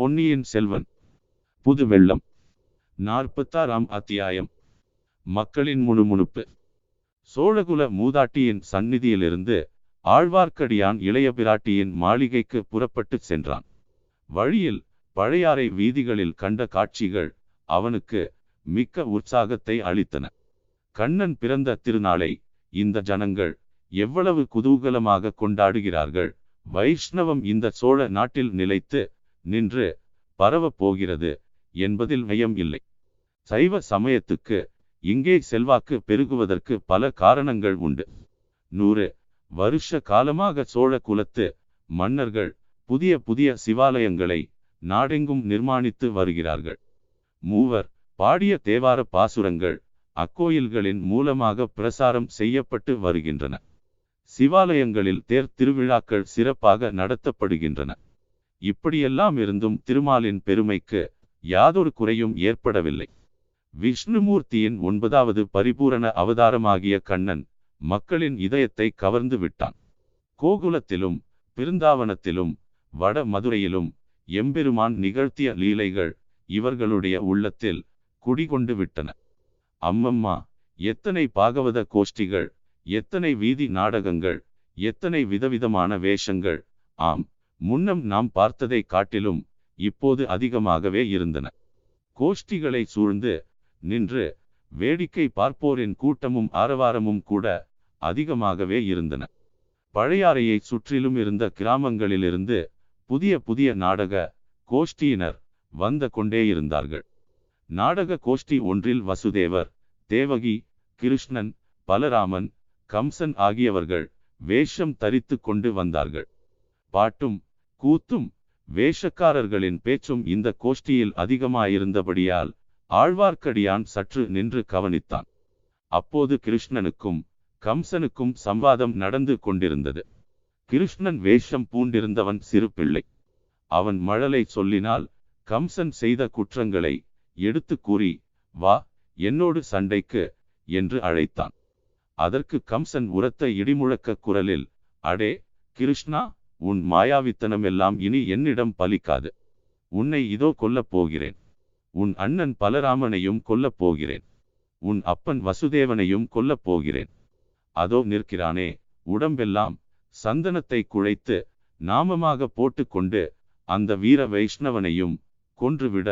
பொன்னியின் செல்வன். புது வெள்ளம். நாற்பத்தாறாம் அத்தியாயம். மக்களின் முணுமுணுப்பு. சோழகுல மூதாட்டியின் சந்நிதியிலிருந்து ஆழ்வார்க்கடியான் இளைய பிராட்டியின் மாளிகைக்கு புறப்பட்டுச் சென்றான். வழியில் பழையாறை வீதிகளில் கண்ட காட்சிகள் அவனுக்கு மிக்க உற்சாகத்தை அளித்தன. கண்ணன் பிறந்த திருநாளை இந்த ஜனங்கள் எவ்வளவு குதூகலமாக கொண்டாடுகிறார்கள். வைஷ்ணவம் இந்த சோழ நாட்டில் நிலைத்து நின்று பரவப் போகிறது என்பதில் ஐயம் இல்லை. சைவ சமயத்துக்கு இங்கே செல்வாக்கு பெருகுவதற்கு பல காரணங்கள் உண்டு. நூறு. வருஷ காலமாக சோழ குலத்து மன்னர்கள் புதிய புதிய சிவாலயங்களை நாடெங்கும் நிர்மாணித்து வருகிறார்கள். மூவர். பாடிய தேவார பாசுரங்கள் அக்கோயில்களின் மூலமாக பிரசாரம் செய்யப்பட்டு வருகின்றன. சிவாலயங்களில் தேர் திருவிழாக்கள் சிறப்பாக நடத்தப்படுகின்றன. இப்படியெல்லாம் இருந்தும் திருமாலின் பெருமைக்கு யாதொரு குறையும் ஏற்படவில்லை. விஷ்ணுமூர்த்தியின் ஒன்பதாவது பரிபூரண அவதாரமாகிய கண்ணன் மக்களின் இதயத்தை கவர்ந்து விட்டான். கோகுலத்திலும் பிருந்தாவனத்திலும் வட மதுரையிலும் எம்பெருமான் நிகழ்த்திய லீலைகள் இவர்களுடைய உள்ளத்தில் குடிகொண்டு விட்டன. அம்மம்மா எத்தனை பாகவத கோஷ்டிகள் எத்தனை வீதி நாடகங்கள் எத்தனை விதவிதமான வேஷங்கள் ஆம் முன்னம் நாம் பார்த்ததை காட்டிலும் இப்போது அதிகமாகவே இருந்தன. கோஷ்டிகளை சூழ்ந்து நின்று வேடிக்கை பார்ப்போரின் கூட்டமும் ஆரவாரமும் கூட அதிகமாகவே இருந்தன. பழையாறையை சுற்றிலும் இருந்த கிராமங்களிலிருந்து புதிய புதிய நாடக கோஷ்டியினர் வந்த கொண்டே இருந்தார்கள். நாடக கோஷ்டி ஒன்றில் வசுதேவர் தேவகி கிருஷ்ணன் பலராமன் கம்சன் ஆகியவர்கள் வேஷம் தரித்து கொண்டு வந்தார்கள். பாட்டும் கூத்தும் வேஷக்காரர்களின் பேச்சும் இந்த கோஷ்டியில் அதிகமாயிருந்தபடியால் ஆழ்வார்க்கடியான் சற்று நின்று கவனித்தான். அப்போது கிருஷ்ணனுக்கும் கம்சனுக்கும் சம்வாதம் நடந்து கொண்டிருந்தது. கிருஷ்ணன் வேஷம் பூண்டிருந்தவன் சிறு பிள்ளை அவன் மழலை சொல்லினால் கம்சன் செய்த குற்றங்களை எடுத்து கூறி வா என்னோடு சண்டைக்கு என்று அழைத்தான். அதற்கு கம்சன் உரத்த இடிமுழக்க குரலில் அடே கிருஷ்ணா உன் மாயாவித்தனம் எல்லாம் இனி என்னிடம் பலிக்காது. உன்னை இதோ கொல்லப் போகிறேன். உன் அண்ணன் பலராமனையும் கொல்லப் போகிறேன். உன் அப்பன் வசுதேவனையும் கொல்லப் போகிறேன். அதோ நிற்கிறானே உடம்பெல்லாம் சந்தனத்தை குழைத்து நாமமாக போட்டுக்கொண்டு அந்த வீர வைஷ்ணவனையும் கொன்றுவிட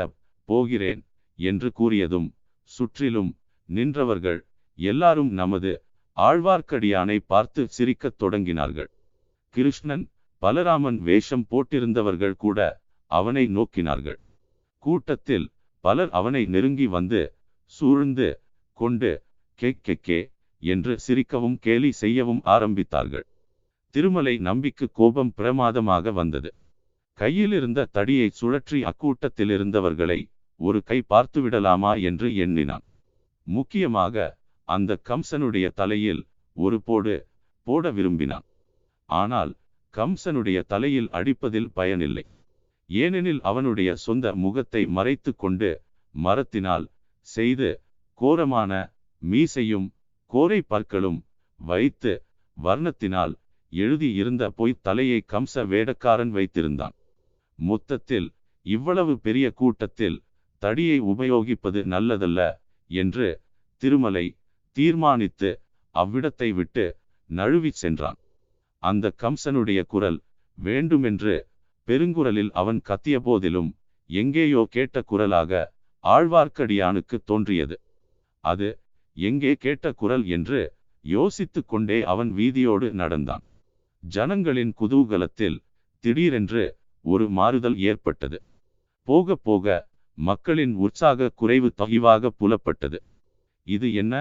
போகிறேன் என்று கூறியதும் சுற்றிலும் நின்றவர்கள் எல்லாரும் நமது ஆழ்வார்க்கடியானை பார்த்து சிரிக்கத் தொடங்கினார்கள். கிருஷ்ணன் பலராமன் வேஷம் போட்டிருந்தவர்கள் கூட அவனை நோக்கினார்கள். கூட்டத்தில் பலர் அவனை நெருங்கி வந்து சூழ்ந்து கொண்டு கே கே கே என்று சிரிக்கவும் கேலி செய்யவும் ஆரம்பித்தார்கள். திருமலை நம்பிக்கு கோபம் பிரமாதமாக வந்தது. கையிலிருந்த தடியை சுழற்றி அக்கூட்டத்தில் இருந்தவர்களை ஒரு கை பார்த்துவிடலாமா என்று எண்ணினான். முக்கியமாக அந்த கம்சனுடைய தலையில் ஒரு போடு போட விரும்பினான். ஆனால் கம்சனுடைய தலையில் அடிப்பதில் பயனில்லை. ஏனெனில் அவனுடைய சொந்த முகத்தை மறைத்து கொண்டு மரத்தினால் செய்து கோரமான மீசையும் கோரை பற்களும் வைத்து வர்ணத்தினால் எழுதியிருந்த பொய் தலையை கம்ச வேடக்காரன் வைத்திருந்தான். மொத்தத்தில் இவ்வளவு பெரிய கூட்டத்தில் தடியை உபயோகிப்பது நல்லதல்ல என்று திருமலை தீர்மானித்து அவ்விடத்தை விட்டு நழுவிச் சென்றான். அந்த கம்சனுடைய குரல் வேண்டுமென்று பெருங்குரலில் அவன் கத்திய போதிலும் எங்கேயோ கேட்ட குரலாக ஆழ்வார்க்கடியானுக்கு தோன்றியது. அது எங்கே கேட்ட குரல் என்று யோசித்து கொண்டே அவன் வீதியோடு நடந்தான். ஜனங்களின் குதூகலத்தில் திடீரென்று ஒரு மாறுதல் ஏற்பட்டது. போக போக மக்களின் உற்சாக குறைவு தகிவாக புலப்பட்டது. இது என்ன?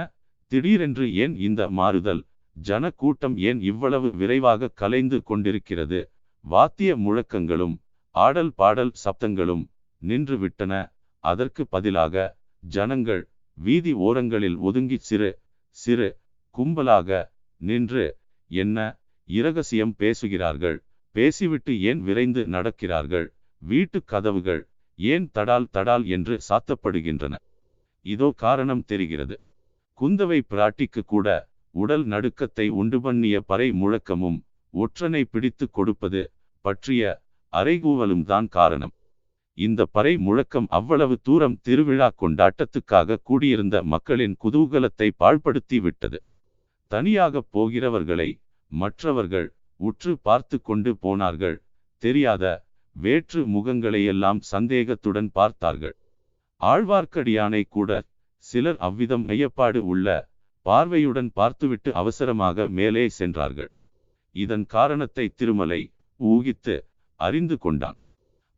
திடீரென்று ஏன் இந்த மாறுதல் ஜன கூட்டம் ஏன் இவ்வளவு விரைவாக கலைந்து கொண்டிருக்கிறது? வாத்திய முழக்கங்களும் ஆடல் பாடல் சப்தங்களும் நின்று விட்டன அதற்கு பதிலாக ஜனங்கள் வீதி ஓரங்களில் ஒதுங்கி சிறு சிறு கும்பலாக நின்று என்ன இரகசியம் பேசுகிறார்கள்? பேசிவிட்டு ஏன் விரைந்து நடக்கிறார்கள்? வீட்டு கதவுகள் ஏன் தடால் தடால் என்று சாத்தப்படுகின்றன? இதோ காரணம் தெரிகிறது. குந்தவை பிராட்டிக்கு கூட உடல் நடுக்கத்தை உண்டு பண்ணிய பறை முழக்கமும் ஒற்றனை பிடித்து கொடுப்பது பற்றிய அறைகூவலும் தான் காரணம். இந்த பறை முழக்கம் அவ்வளவு தூரம் திருவிழா கொண்டாட்டத்துக்காக கூடியிருந்த மக்களின் குதூகலத்தை பாழ்படுத்தி விட்டது. தனியாக போகிறவர்களை மற்றவர்கள் உற்று பார்த்து கொண்டு போனார்கள். தெரியாத வேற்று முகங்களையெல்லாம் சந்தேகத்துடன் பார்த்தார்கள். ஆழ்வார்க்கடியானை கூட சிலர் அவ்விதம் ஐயப்பாடு உள்ள பார்வையுடன் பார்த்துவிட்டு அவசரமாக மேலே சென்றார்கள். இதன் காரணத்தை திருமலை ஊகித்து அறிந்து கொண்டான்.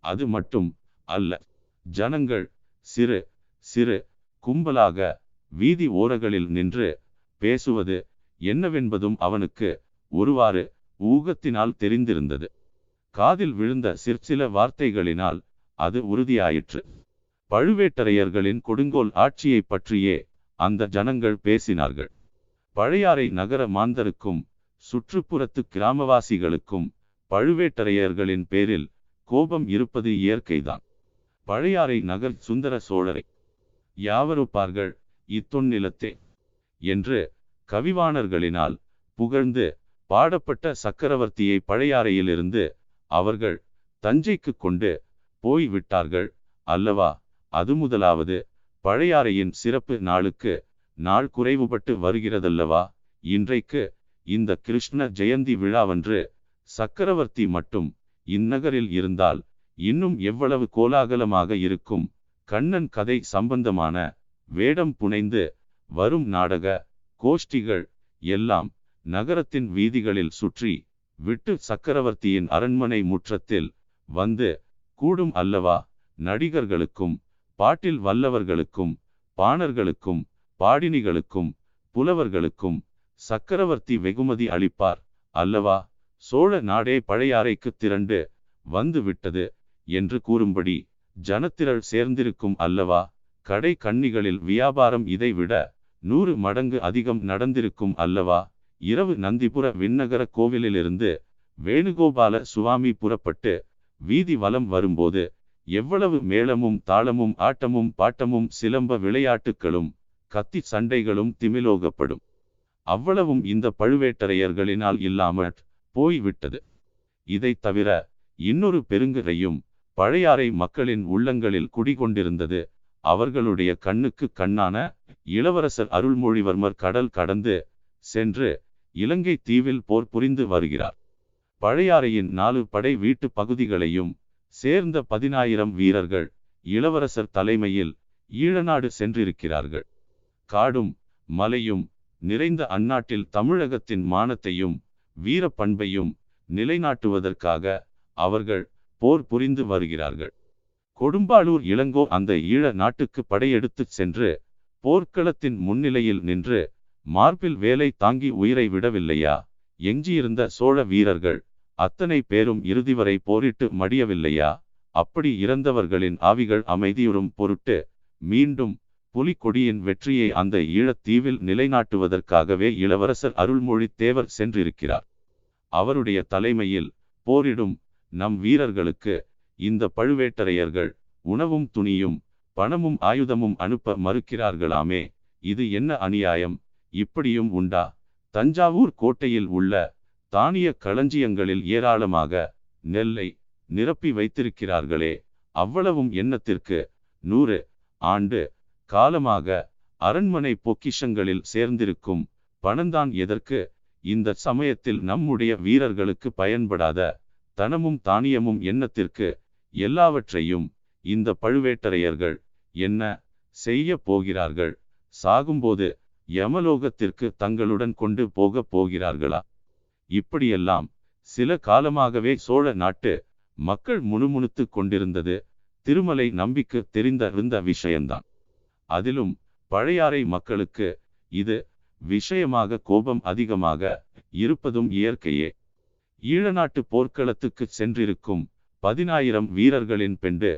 அது மட்டும் அல்ல ஜனங்கள் சிறு சிறு கும்பலாக வீதி ஓரங்களில் நின்று பேசுவது என்னவென்பதும் அவனுக்கு ஒருவாறு ஊகத்தினால் தெரிந்திருந்தது. காதில் விழுந்த சிற்சில வார்த்தைகளினால் அது உறுதியாயிற்று. பழுவேட்டரையர்களின் கொடுங்கோல் ஆட்சியை பற்றியே அந்த ஜனங்கள் பேசினார்கள். பழையாறை நகர மாந்தருக்கும் சுற்றுப்புறத்து கிராமவாசிகளுக்கும் பழுவேட்டரையர்களின் பேரில் கோபம் இருப்பது இயற்கைதான். பழையாறை நகர் சுந்தர சோழரை யாவருப்பார்கள் இத்தொன்னிலத்தே? என்று கவிவாணர்களினால் புகழ்ந்து பாடப்பட்ட சக்கரவர்த்தியை பழையாறையிலிருந்து அவர்கள் தஞ்சைக்கு கொண்டு போய் விட்டார்கள் அல்லவா? அது முதலாவது பழையாறையின் சிறப்பு நாளுக்கு நாள் குறைவுபட்டு வருகிறதல்லவா? இன்றைக்கு இந்த கிருஷ்ண ஜெயந்தி விழாவன்று சக்கரவர்த்தி மட்டும் இந்நகரில் இருந்தால் இன்னும் எவ்வளவு கோலாகலமாக இருக்கும்? கண்ணன் கதை சம்பந்தமான வேடம் புனைந்து வரும் நாடக கோஷ்டிகள் எல்லாம் நகரத்தின் வீதிகளில் சுற்றி விட்டு சக்கரவர்த்தியின் அரண்மனை முற்றத்தில் வந்து கூடும் அல்லவா? நடிகர்களுக்கும் பாட்டில் வல்லவர்களுக்கும் பாணர்களுக்கும் பாடினிகளுக்கும் புலவர்களுக்கும் சக்கரவர்த்தி வெகுமதி அளிப்பார். அல்லவா சோழ நாடே பழையாறைக்கு திரண்டு வந்து விட்டது என்று கூறும்படி ஜனத்திரள் சேர்ந்திருக்கும் அல்லவா கடை கண்ணிகளில் வியாபாரம் இதைவிட நூறு மடங்கு அதிகம் நடந்திருக்கும் அல்லவா இரவு நந்திபுர விண்ணகர கோவிலிலிருந்து வேணுகோபால சுவாமி புறப்பட்டு வீதி வலம் வரும்போது எவ்வளவு மேளமும் தாளமும் ஆட்டமும் பாட்டமும் சிலம்ப விளையாட்டுகளும் கத்தி சண்டைகளும் திமிலோகப்படும். அவ்வளவும் இந்த பழுவேட்டரையர்களினால் இல்லாமல் போய்விட்டது. இதை தவிர இன்னொரு பெருங்கரையும் பழையாறை மக்களின் உள்ளங்களில் குடிகொண்டிருந்தது. அவர்களுடைய கண்ணுக்கு கண்ணான இளவரசர் அருள்மொழிவர்மர் கடல் கடந்து சென்று இலங்கை தீவில் போர் புரிந்து வருகிறார். பழையாறையின் நாலு படை வீட்டு பகுதிகளையும் சேர்ந்த பதினாயிரம் வீரர்கள் இளவரசர் தலைமையில் ஈழநாடு சென்றிருக்கிறார்கள். காடும் மலையும் நிறைந்த அந்நாட்டில் தமிழகத்தின் மானத்தையும் வீர பண்பையும் நிலைநாட்டுவதற்காக அவர்கள் போர் புரிந்து வருகிறார்கள். கொடும்பாளூர் இளங்கோ அந்த ஈழ நாட்டுக்கு படையெடுத்துச் சென்று போர்க்களத்தின் முன்னிலையில் நின்று மார்பில் வேலை தாங்கி உயிரை விடவில்லையா? எஞ்சியிருந்த சோழ வீரர்கள் அத்தனை பேரும் இறுதி வரை போரிட்டு மடியவில்லையா? அப்படி இறந்தவர்களின் ஆவிகள் அமைதியுறும் பொருட்டு மீண்டும் புலிக்கொடியின் வெற்றியை அந்த ஈழத்தீவில் நிலைநாட்டுவதற்காகவே இளவரசர் அருள்மொழி தேவர் சென்றிருக்கிறார். அவருடைய தலைமையில் போரிடும் நம் வீரர்களுக்கு இந்த பழுவேட்டரையர்கள் உணவும் துணியும் பணமும் ஆயுதமும் அனுப்ப மறுக்கிறார்களாமே இது என்ன அநியாயம்? இப்படியும் உண்டா? தஞ்சாவூர் கோட்டையில் உள்ள தானிய களஞ்சியங்களில் ஏராளமாக நெல்லை நிரப்பி வைத்திருக்கிறார்களே அவ்வளவும் எண்ணத்திற்கு நூறு ஆண்டு காலமாக அரண்மனை பொக்கிஷங்களில் சேர்ந்திருக்கும் பணந்தான் எதற்கு? இந்த சமயத்தில் நம்முடைய வீரர்களுக்கு பயன்படாத தனமும் தானியமும் எண்ணத்திற்கு எல்லாவற்றையும் இந்த பழுவேட்டரையர்கள் என்ன செய்ய போகிறார்கள்? சாகும்போது யமலோகத்திற்கு தங்களுடன் கொண்டு போகப் போகிறார்களா? இப்படியெல்லாம் சில காலமாகவே சோழ நாட்டு மக்கள் முணுமுணுத்து கொண்டிருந்தது திருமலை நம்பிக்கு தெரிந்த இருந்த விஷயம்தான். அதிலும் பழையாறை மக்களுக்கு இது விஷயமாக கோபம் அதிகமாக இருப்பதும் இயற்கையே. ஈழநாட்டு போர்க்களத்துக்கு சென்றிருக்கும் பதினாயிரம் வீரர்களின் பெண்டு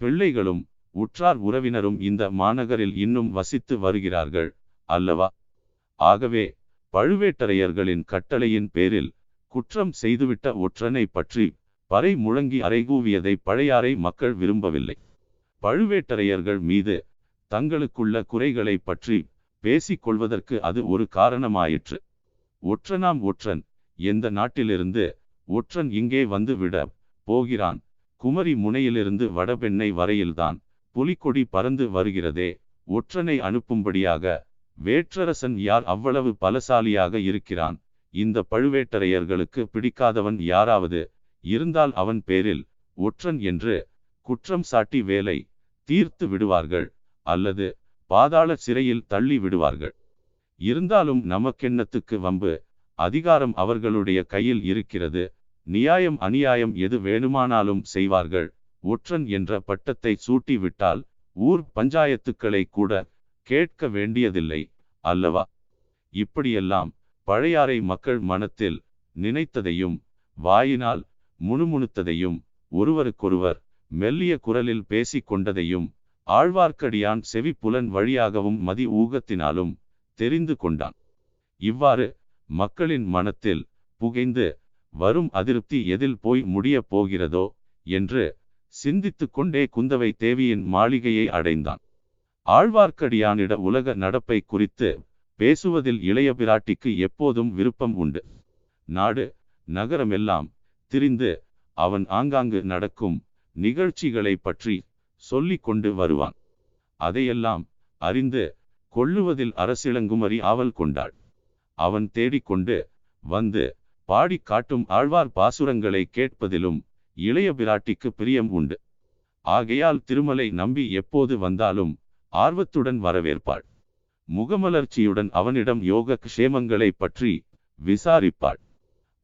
பிள்ளைகளும் உற்றார் உறவினரும் இந்த மாநகரில் இன்னும் வசித்து வருகிறார்கள் அல்லவா? ஆகவே பழுவேட்டரையர்களின் கட்டளையின் பேரில் குற்றம் செய்துவிட்ட ஒற்றனை பற்றி பறை முழங்கி அறைகூவியதை பழையாறை மக்கள் விரும்பவில்லை. பழுவேட்டரையர்கள் மீது தங்களுக்குள்ள குறைகளை பற்றி பேசிக்கொள்வதற்கு அது ஒரு காரணமாயிற்று. ஒற்றனாம் ஒற்றன் எந்த நாட்டிலிருந்து ஒற்றன் இங்கே வந்து விட போகிறான்? குமரி முனையிலிருந்து வடபெண்ணை வரையில்தான் புலிக்கொடி பறந்து வருகிறதே. ஒற்றனை அனுப்பும்படியாக வேற்றரசன் யார் அவ்வளவு பலசாலியாக இருக்கிறான்? இந்த பழுவேட்டரையர்களுக்கு பிடிக்காதவன் யாராவது இருந்தால் அவன் பேரில் ஒற்றன் என்று குற்றம் சாட்டி வேலை தீர்த்து விடுவார்கள் அல்லது பாதாள சிறையில் தள்ளி விடுவார்கள். இருந்தாலும் நமக்கெண்ணத்துக்கு வம்பு? அதிகாரம் அவர்களுடைய கையில் இருக்கிறது. நியாயம் அநியாயம் எது வேணுமானாலும் செய்வார்கள். ஒற்றன் என்ற பட்டத்தை சூட்டிவிட்டால் ஊர் பஞ்சாயத்துக்களை கூட கேட்க வேண்டியதில்லை அல்லவா? இப்படியெல்லாம் பழையாறை மக்கள் மனத்தில் நினைத்ததையும் வாயினால் முணுமுணுத்ததையும் ஒருவருக்கொருவர் மெல்லிய குரலில் பேசிக் கொண்டதையும் ஆழ்வார்க்கடியான் செவி புலன் வழியாகவும் மதி ஊகத்தினாலும் தெரிந்து கொண்டான். இவ்வாறு மக்களின் மனத்தில் புகைந்து வரும் அதிருப்தி எதில் போய் முடியப் போகிறதோ என்று சிந்தித்து கொண்டே குந்தவை தேவியின் மாளிகையை அடைந்தான். ஆழ்வார்க்கடியானிட உலக நடப்பை குறித்து பேசுவதில் இளைய பிராட்டிக்கு எப்போதும் விருப்பம் உண்டு. நாடு நகரமெல்லாம் திரிந்து அவன் ஆங்காங்கு நடக்கும் நிகழ்ச்சிகளை பற்றி சொல்லிக் கொண்டு வருவான். அதையெல்லாம் அறிந்து கொள்ளுவதில் அரசிளங்குமரி ஆவல் கொண்டாள். அவன் தேடிக்கொண்டு வந்து பாடி காட்டும் ஆழ்வார் பாசுரங்களை கேட்பதிலும் இளைய பிராட்டிக்கு பிரியம் உண்டு. ஆகையால் திருமலை நம்பி எப்போது வந்தாலும் ஆர்வத்துடன் வரவேற்பாள். முகமலர்ச்சியுடன் அவனிடம் யோக க்ஷேமங்களை பற்றி விசாரிப்பாள்.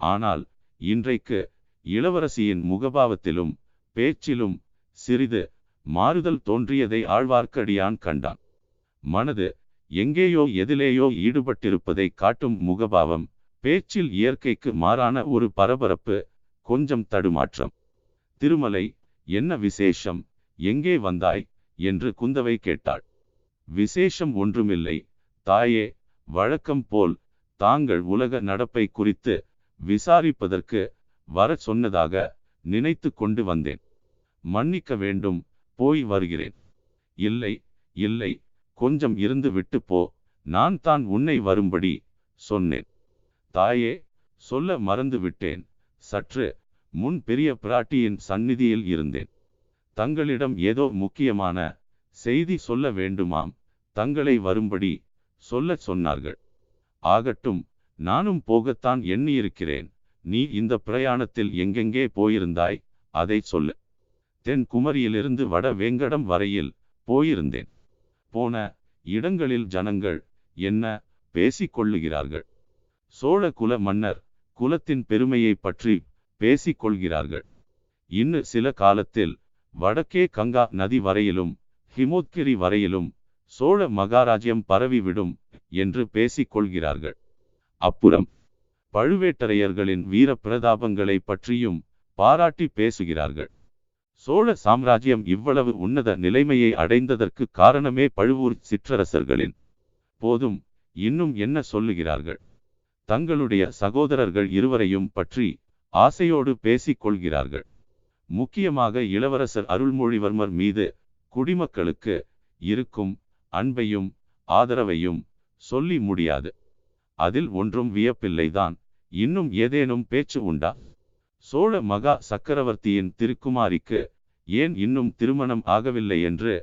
ஆனால் இன்றைக்கு இளவரசியின் முகபாவத்திலும் பேச்சிலும் சிறிது மாறுதல் தோன்றியதை ஆழ்வார்க்கடியான் கண்டான். மனது எங்கேயோ எதிலேயோ ஈடுபட்டிருப்பதை காட்டும் முகபாவம் பேச்சில் இயற்கைக்கு மாறான ஒரு பரபரப்பு கொஞ்சம் தடுமாற்றம். திருமலை என்ன விசேஷம்? எங்கே வந்தாய்? என்று குந்தவை கேட்டாள். விசேஷம் ஒன்றுமில்லை. தாயே வழக்கம் போல் தாங்கள் உலக நடப்பை குறித்து விசாரிப்பதற்கு வர சொன்னதாக நினைத்து கொண்டு வந்தேன். மன்னிக்க வேண்டும் போய் வருகிறேன். இல்லை இல்லை கொஞ்சம் இருந்து விட்டு போ நான் தான் உன்னை வரும்படி சொன்னேன். தாயே சொல்ல மறந்து விட்டேன். சற்று முன் பெரிய பிராட்டியின் சந்நிதியில் இருந்தேன். தங்களிடம் ஏதோ முக்கியமான செய்தி சொல்ல வேண்டுமாம். தங்களை வரும்படி சொல்லச் சொன்னார்கள். ஆகட்டும் நானும் போகத்தான் எண்ணியிருக்கிறேன். நீ இந்த பிரயாணத்தில் எங்கெங்கே போயிருந்தாய்? அதை சொல்லு தென் குமரியிலிருந்து வட வேங்கடம் வரையில் போயிருந்தேன். போன இடங்களில் ஜனங்கள் என்ன பேசிக் கொள்ளுகிறார்கள்? சோழ குல மன்னர் குலத்தின் பெருமையை பற்றி பேசிக் கொள்கிறார்கள். இன்னும் சில காலத்தில் வடக்கே கங்கா நதி வரையிலும் ஹிமோத்கிரி வரையிலும் சோழ மகாராஜ்யம் பரவிவிடும் என்று பேசிக் கொள்கிறார்கள். அப்புறம் பழுவேட்டரையர்களின் வீர பிரதாபங்களை பற்றியும் பாராட்டி பேசுகிறார்கள். சோழ சாம்ராஜ்யம் இவ்வளவு உன்னத நிலைமையை அடைந்ததற்கு காரணமே பழுவூர் சிற்றரசர்களின் போதும் இன்னும் என்ன சொல்லுகிறார்கள்? தங்களுடைய சகோதரர்கள் இருவரையும் பற்றி ஆசையோடு பேசிக் கொள்கிறார்கள். முக்கியமாக இளவரசர் அருள்மொழிவர்மர் மீது குடிமக்களுக்கு இருக்கும் அன்பையும் ஆதரவையும் சொல்லி முடியாது. அதில் ஒன்றும் வியப்பில்லைதான். இன்னும் ஏதேனும் பேச்சு உண்டா? சோழ மகா சக்கரவர்த்தியின் திருக்குமாரிக்கு ஏன் இன்னும் திருமணம் ஆகவில்லை என்று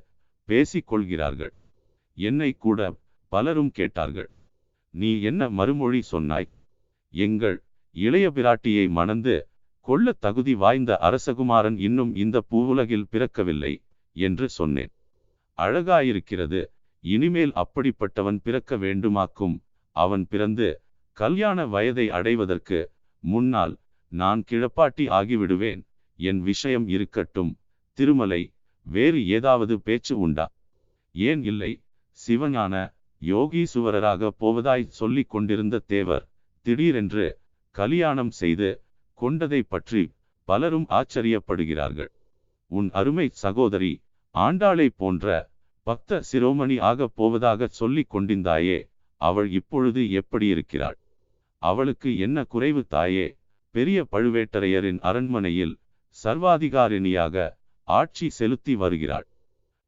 பேசிக் கொள்கிறார்கள் என்னை கூட பலரும் கேட்டார்கள். நீ என்ன மறுமொழி சொன்னாய்? எங்கள் இளைய பிராட்டியை மணந்து கொள்ள தகுதி வாய்ந்த அரசகுமாரன் இன்னும் இந்த பூவுலகில் பிறக்கவில்லை என்று சொன்னேன். அழகாயிருக்கிறது இனிமேல் அப்படிப்பட்டவன் பிறக்க வேண்டுமாக்கும். அவன் பிறந்து கல்யாண வயதை அடைவதற்கு முன்னால் நான் கிழப்பாட்டி ஆகிவிடுவேன். என் விஷயம் இருக்கட்டும். திருமலை வேறு ஏதாவது பேச்சு உண்டா? ஏன் இல்லை? சிவஞான யோகீசுவரராக போவதாய் சொல்லிக் கொண்டிருந்த தேவர் திடீரென்று கல்யாணம் செய்து கொண்டதை பற்றி பலரும் ஆச்சரியப்படுகிறார்கள். உன் அருமை சகோதரி ஆண்டாளை போன்ற பக்த சிரோமணி ஆகப் போவதாக சொல்லிக் கொண்டிருந்தாயே அவள் இப்பொழுது எப்படி இருக்கிறாள்? அவளுக்கு என்ன குறைவு தாயே? பெரிய பழுவேட்டரையரின் அரண்மனையில் சர்வாதிகாரிணியாக ஆட்சி செலுத்தி வருகிறாள்.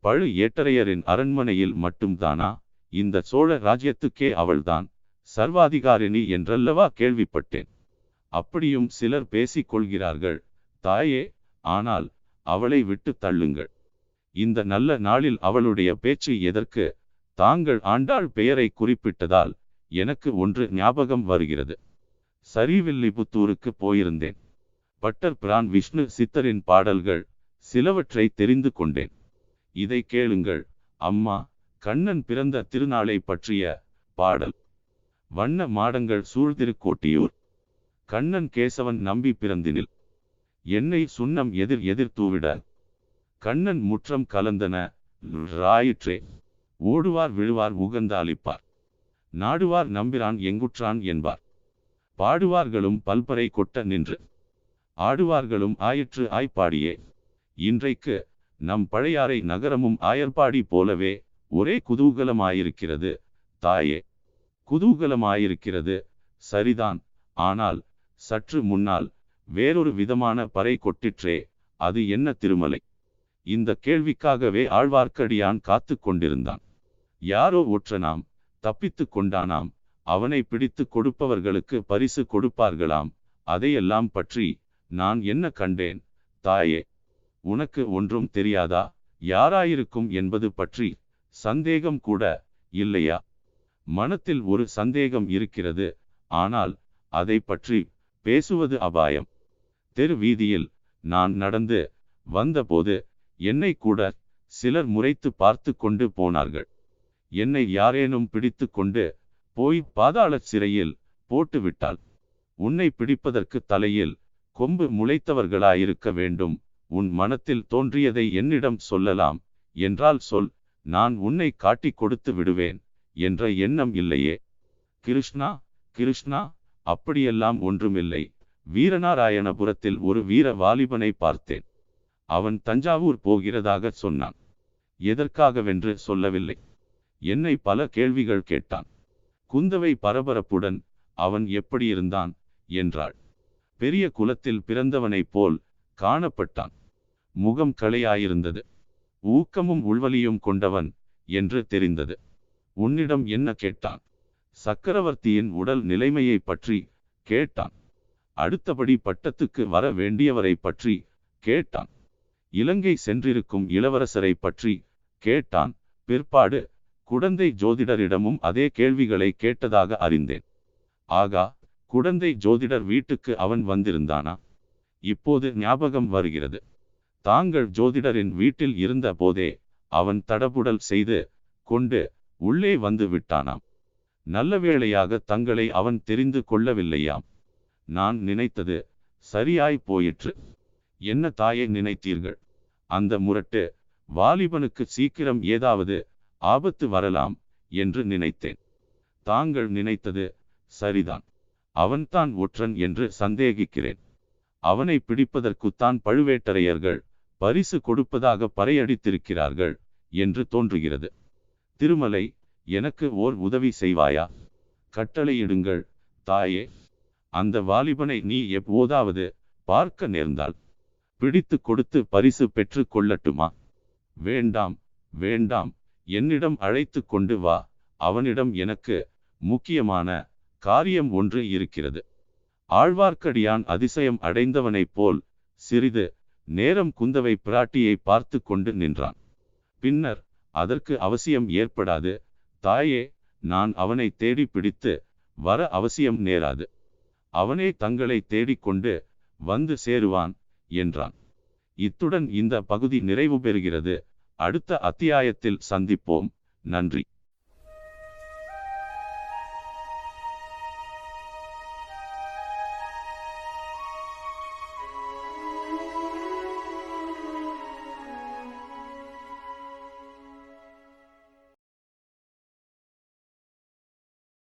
பழு ஏட்டரையரின் அரண்மனையில் மட்டும்தானா? இந்த சோழ ராஜ்யத்துக்கே அவள்தான் சர்வாதிகாரிணி என்றல்லவா கேள்விப்பட்டேன். அப்படியும் சிலர் பேசிக் கொள்கிறார்கள் தாயே ஆனால் அவளை விட்டு தள்ளுங்கள். இந்த நல்ல நாளில் அவளுடைய பேச்சு எதற்கு? தாங்கள் ஆண்டாள் பெயரை குறிப்பிட்டதால் எனக்கு ஒன்று ஞாபகம் வருகிறது. சரிவில்லிபுத்தூருக்கு போயிருந்தேன். பட்டர் பிரான் விஷ்ணு சித்தரின் பாடல்கள் சிலவற்றை தெரிந்து கொண்டேன். இதை கேளுங்கள். அம்மா கண்ணன் பிறந்த திருநாளை பற்றிய பாடல். வண்ண மாடங்கள் சூழ்திருக்கோட்டியூர் கண்ணன் கேசவன் நம்பி பிறந்தினில். என்னை சுண்ணம் எதிர் எதிர் தூவிட. கண்ணன் முற்றம் கலந்தன. ராயிற்றே. ஓடுவார் விழுவார் உகந்த அளிப்பார் நாடுவார் நம்பிரான் எங்குற்றான் என்பார். பாடுவார்களும் பல்பறை கொட்ட நின்று. ஆடுவார்களும் ஆயிற்று ஆய்ப்பாடியே. இன்றைக்கு நம் பழையாறை நகரமும் ஆயர்பாடி போலவே ஒரே குதூகலமாயிருக்கிறது. தாயே. குதூகலமாயிருக்கிறது. சரிதான். ஆனால் சற்று முன்னால் வேறொரு விதமான பறை கொட்டிற்றே அது என்ன திருமலை? இந்த கேள்விக்காகவே ஆழ்வார்க்கடியான் காத்து கொண்டிருந்தான். யாரோ ஒற்றனாம் தப்பித்து கொண்டானாம் அவனை பிடித்து கொடுப்பவர்களுக்கு பரிசு கொடுப்பார்களாம் அதையெல்லாம் பற்றி நான் என்ன கண்டேன் தாயே? உனக்கு ஒன்றும் தெரியாதா? யாராயிருக்கும் என்பது பற்றி சந்தேகம் கூட இல்லையா? மனத்தில் ஒரு சந்தேகம் இருக்கிறது ஆனால் அதை பற்றி பேசுவது அபாயம். தெரு வீதியில் நான் நடந்து வந்தபோது என்னை கூட சிலர் முறைத்து பார்த்து கொண்டு போனார்கள். என்னை யாரேனும் பிடித்து கொண்டு போய் பாதாள சிறையில் போட்டுவிட்டால் உன்னை பிடிப்பதற்கு தலையில் கொம்பு முளைத்தவர்களாயிருக்க வேண்டும். உன் மனத்தில் தோன்றியதை என்னிடம் சொல்லலாம். என்றால் சொல் நான் உன்னை காட்டிக் கொடுத்து விடுவேன் என்ற எண்ணம் இல்லையே. கிருஷ்ணா கிருஷ்ணா அப்படியெல்லாம் ஒன்றுமில்லை. வீரநாராயணபுரத்தில் ஒரு வீர வாலிபனை பார்த்தேன். அவன் தஞ்சாவூர் போகிறதாக சொன்னான். எதற்காகவென்று சொல்லவில்லை. என்னை பல கேள்விகள் கேட்டான். குந்தவை பரபரப்புடன் அவன் எப்படியிருந்தான் என்றாள். பெரிய குலத்தில் பிறந்தவனைப் போல் காணப்பட்டான். முகம் களையாயிருந்தது. ஊக்கமும் உள்வலியும் கொண்டவன் என்று தெரிந்தது. உன்னிடம் என்ன கேட்டான்? சக்கரவர்த்தியின் உடல் நிலைமையை பற்றி கேட்டான். அடுத்தபடி பட்டத்துக்கு வர வேண்டியவரை பற்றி கேட்டான். இலங்கை சென்றிருக்கும் இளவரசரை பற்றி கேட்டான். பிற்பாடு குடந்தை ஜோதிடரிடமும் அதே கேள்விகளை கேட்டதாக அறிந்தேன். ஆகா குடந்தை ஜோதிடர் வீட்டுக்கு அவன் வந்திருந்தானா? இப்போது ஞாபகம் வருகிறது. தாங்கள் ஜோதிடரின் வீட்டில் இருந்த போதே அவன் தடபுடல் செய்து கொண்டு உள்ளே வந்து விட்டானாம். நல்ல வேளையாக தங்களை அவன் தெரிந்து கொள்ளவில்லையாம். நான் நினைத்தது சரியாய் போயிற்று. என்ன தாயை நினைத்தீர்கள்? அந்த முரட்டு வாலிபனுக்கு சீக்கிரம் ஏதாவது ஆபத்து வரலாம் என்று நினைத்தேன். தாங்கள் நினைத்தது சரிதான். அவன்தான் ஒற்றன் என்று சந்தேகிக்கிறேன். அவனை பிடிப்பதற்குத்தான் பழுவேட்டரையர்கள் பரிசு கொடுப்பதாக பறையடித்திருக்கிறார்கள் என்று தோன்றுகிறது. திருமலை எனக்கு ஓர் உதவி செய்வாயா? கட்டளையிடுங்கள் தாயே. அந்த வாலிபனை நீ எப்போதாவது பார்க்க நேர்ந்தால் பிடித்து கொடுத்து பரிசு பெற்று கொள்ளட்டுமா? வேண்டாம் வேண்டாம். என்னிடம் அழைத்து கொண்டு வா. அவனிடம் எனக்கு முக்கியமான காரியம் ஒன்று இருக்கிறது. ஆழ்வார்க்கடியான் அதிசயம் அடைந்தவனைப் போல் சிறிது நேரம் குந்தவை பிராட்டியை பார்த்து கொண்டு நின்றான். பின்னர் அதற்கு அவசியம் ஏற்படாது. தாயே நான் அவனை தேடி பிடித்து வர அவசியம் நேராது. அவனே தங்களை தேடிக்கொண்டு வந்து சேருவான் என்றான். இத்துடன் இந்த பகுதி நிறைவு பெறுகிறது. அடுத்த அத்தியாயத்தில் சந்திப்போம். நன்றி.